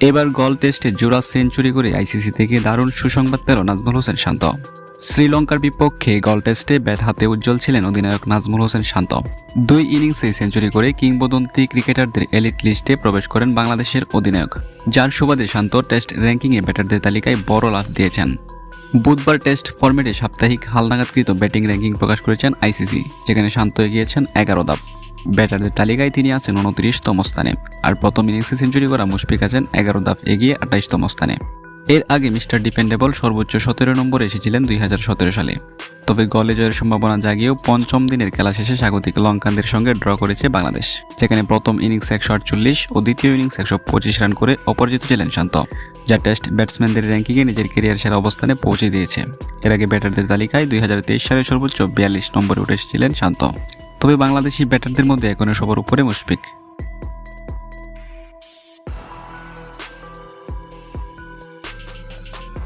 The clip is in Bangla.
এবার গল টেস্টে জোড়া সেঞ্চুরি করে আইসিসি থেকে দারুণ সুসংবাদ পেল নাজমুল হোসেন শান্ত। শ্রীলঙ্কার বিপক্ষে গল টেস্টে ব্যাট হাতে উজ্জ্বল ছিলেন অধিনায়ক নাজমুল হোসেন শান্ত। দুই ইনিংসে সেঞ্চুরি করে কিংবদন্তি ক্রিকেটারদের এলিট লিস্টে প্রবেশ করেন বাংলাদেশের অধিনায়ক, যার সুবাদে শান্ত টেস্ট র্যাঙ্কিংয়ে ব্যাটারদের তালিকায় বড় লাভ দিয়েছেন। বুধবার টেস্ট ফরম্যাটে সাপ্তাহিক হালনাগাদকৃত ব্যাটিং র্যাঙ্কিং প্রকাশ করেছেন আইসিসি, যেখানে শান্ত এগিয়েছেন এগারো ধাপ ব্যাটারদের তালিকায় তিনি আছেন উনত্রিশতম স্থানে। আর প্রথম ইনিংসে সেঞ্চুরি করা মুশফিক আছেন এগারো দাফ এগিয়ে আঠাইশতম স্থানে। এর আগে মিস্টার ডিপেন্ডেবল সর্বোচ্চ সতেরো নম্বরে এসেছিলেন দুই হাজার সতেরো সালে। তবে গলে জয়ের সম্ভাবনা জাগিয়েও পঞ্চম দিনের খেলা শেষে স্বাগতিক লঙ্কানদের সঙ্গে ড্র করেছে বাংলাদেশ, যেখানে প্রথম ইনিংস একশো আটচল্লিশ ও দ্বিতীয় ইনিংস একশো পঁচিশ রান করে অপরাজিত ছিলেন শান্ত, যা টেস্ট ব্যাটসম্যানদের র্যাঙ্কিংয়ে নিজের কেরিয়ার সেরা অবস্থানে পৌঁছে দিয়েছে। এর আগে ব্যাটারদের তালিকায় দুই হাজার তেইশ সালে সর্বোচ্চ বিয়াল্লিশ নম্বরে উঠে এসেছিলেন শান্ত। তবে বাংলাদেশি ব্যাটারদের মধ্যে এখনও সবার উপরে মুশফিক।